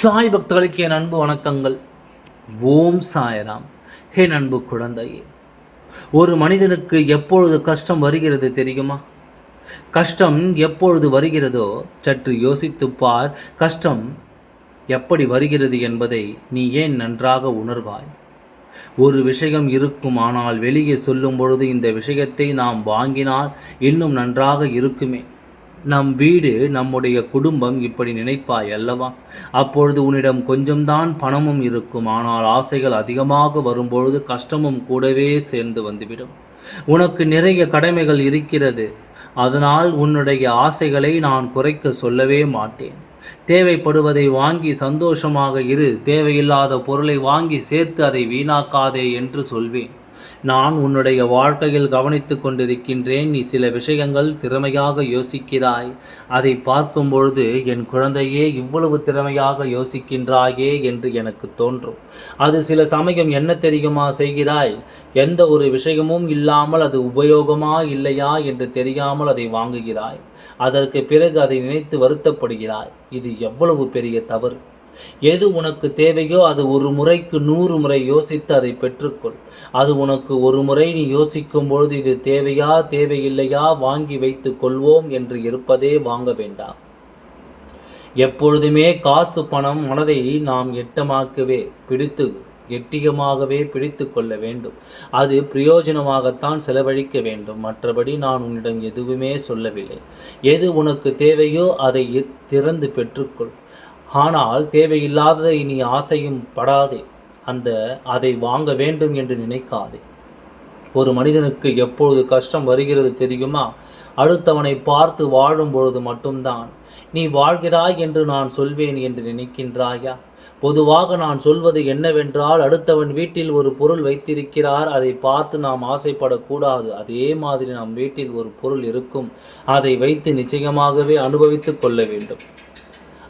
சாய் பக்தர்களுக்கு என் அன்பு வணக்கங்கள். ஓம் சாயராம். என் அன்பு குழந்தையே ஒரு மனிதனுக்கு எப்பொழுது கஷ்டம் வருகிறது தெரியுமா? கஷ்டம் எப்பொழுது வருகிறதோ சற்று யோசித்து பார் கஷ்டம் எப்படி வருகிறது என்பதை நீ ஏன் நன்றாக உணர்வாய்? ஒரு விஷயம் இருக்கும் ஆனால் வெளியே சொல்லும் பொழுது இந்த விஷயத்தை நாம் வாங்கினால் இன்னும் நன்றாக இருக்குமே. நம் வீடு நம்முடைய குடும்பம் இப்படி நினைப்பாய் அல்லவா? அப்பொழுது உன்னிடம் கொஞ்சம்தான் பணமும் இருக்கும். ஆனால் ஆசைகள் அதிகமாக வரும்பொழுது கஷ்டமும் கூடவே சேர்ந்து வந்துவிடும். உனக்கு நிறைய கடமைகள் இருக்கிறது. அதனால் உன்னுடைய ஆசைகளை நான் குறைக்க சொல்லவே மாட்டேன். தேவைப்படுவதை வாங்கி சந்தோஷமாக இரு. தேவையில்லாத பொருளை வாங்கி சேர்த்து அதை வீணாக்காதே என்று சொல்வேன். நான் உன்னுடைய வாழ்க்கையில் கவனித்து கொண்டிருக்கின்றேன். நீ சில விஷயங்கள் திறமையாக யோசிக்கிறாய். அதை பார்க்கும் பொழுது என் குழந்தையே இவ்வளவு திறமையாக யோசிக்கின்றாயே என்று எனக்கு தோன்றும். அது சில சமயம் என்ன தெரியுமா செய்கிறாய்? எந்த ஒரு விஷயமும் இல்லாமல் அது உபயோகமா இல்லையா என்று தெரியாமல் அதை வாங்குகிறாய். அதற்கு பிறகு அதை நினைத்து வருத்தப்படுகிறாய். இது எவ்வளவு பெரிய தவறு! எது உனக்கு தேவையோ அது ஒரு முறைக்கு நூறு முறை யோசித்து அதை பெற்றுக்கொள். அது உனக்கு ஒரு முறை நீ யோசிக்கும் பொழுது இது தேவையா தேவையில்லையா வாங்கி வைத்து கொள்வோம் என்று இருப்பதே வாங்க வேண்டாம். எப்பொழுதுமே காசு பணம் மனதை நாம் எட்டமாக்கவே பிடித்து எட்டியமாகவே பிடித்து கொள்ள வேண்டும். அது பிரயோஜனமாகத்தான் செலவழிக்க வேண்டும். மற்றபடி நான் உன்னிடம் எதுவுமே சொல்லவில்லை. எது உனக்கு தேவையோ அதை திறந்து பெற்றுக்கொள். ஆனால் தேவையில்லாததை நீ ஆசையும் படாதே அந்த அதை வாங்க வேண்டும் என்று நினைக்காதே. ஒரு மனிதனுக்கு எப்பொழுது கஷ்டம் வருகிறது தெரியுமா? அடுத்தவனை பார்த்து வாழும் பொழுது மட்டும்தான். நீ வாழ்கிறாய் என்று நான் சொல்வேன் என்று நினைக்கின்றாயா? பொதுவாக நான் சொல்வது என்னவென்றால் அடுத்தவன் வீட்டில் ஒரு பொருள் வைத்திருக்கிறார் அதை பார்த்து நாம் ஆசைப்படக்கூடாது. அதே மாதிரி நம் வீட்டில் ஒரு பொருள் இருக்கும் அதை வைத்து நிச்சயமாகவே அனுபவித்துக் கொள்ள வேண்டும்.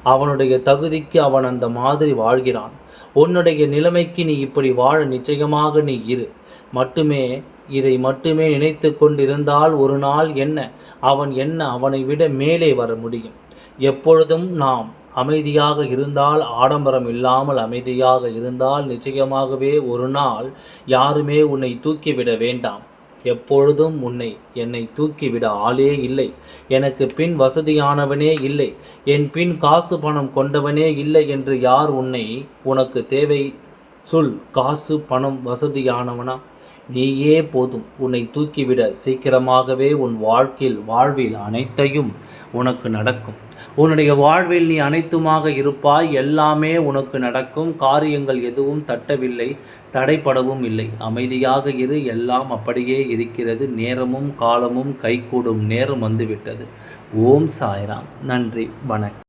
அவனுடைய தகுதிக்கு அவன் அந்த மாதிரி வாழ்கிறான். உன்னுடைய நிலைமைக்கு நீ இப்படி வாழ நிச்சயமாக நீ இரு. மட்டுமே இதை மட்டுமே நினைத்து கொண்டிருந்தால் ஒரு நாள் என்ன? அவன் என்ன? அவனை விட மேலே வர முடியும். எப்பொழுதும் நாம் அமைதியாக இருந்தால் ஆடம்பரம் இல்லாமல் அமைதியாக இருந்தால் நிச்சயமாகவே ஒரு நாள் யாருமே உன்னை தூக்கிவிட வேண்டாம். எப்பொழுதும் உன்னை என்னை தூக்கிவிட ஆளே இல்லை. எனக்கு பின் வசதியானவனே இல்லை. என் பின் காசு பணம் கொண்டவனே இல்லை என்று யார் உன்னை உனக்கு தேவை சொல் காசு பணம் வசதியானவனா? நீயே போதும். உன்னை தூக்கிவிட சீக்கிரமாகவே உன் வாழ்க்கையில் வாழ்வில் அனைத்தையும் உனக்கு நடக்கும். உன்னுடைய வாழ்வில் நீ அனைத்துமாக இருப்பாய். எல்லாமே உனக்கு நடக்கும். காரியங்கள் எதுவும் தட்டவில்லை தடைப்படவும் இல்லை. அமைதியாக இரு. எல்லாம் அப்படியே இருக்கிறது. நேரமும் காலமும் கைகூடும். நேரம் வந்துவிட்டது. ஓம் சாய்ராம். நன்றி. வணக்கம்.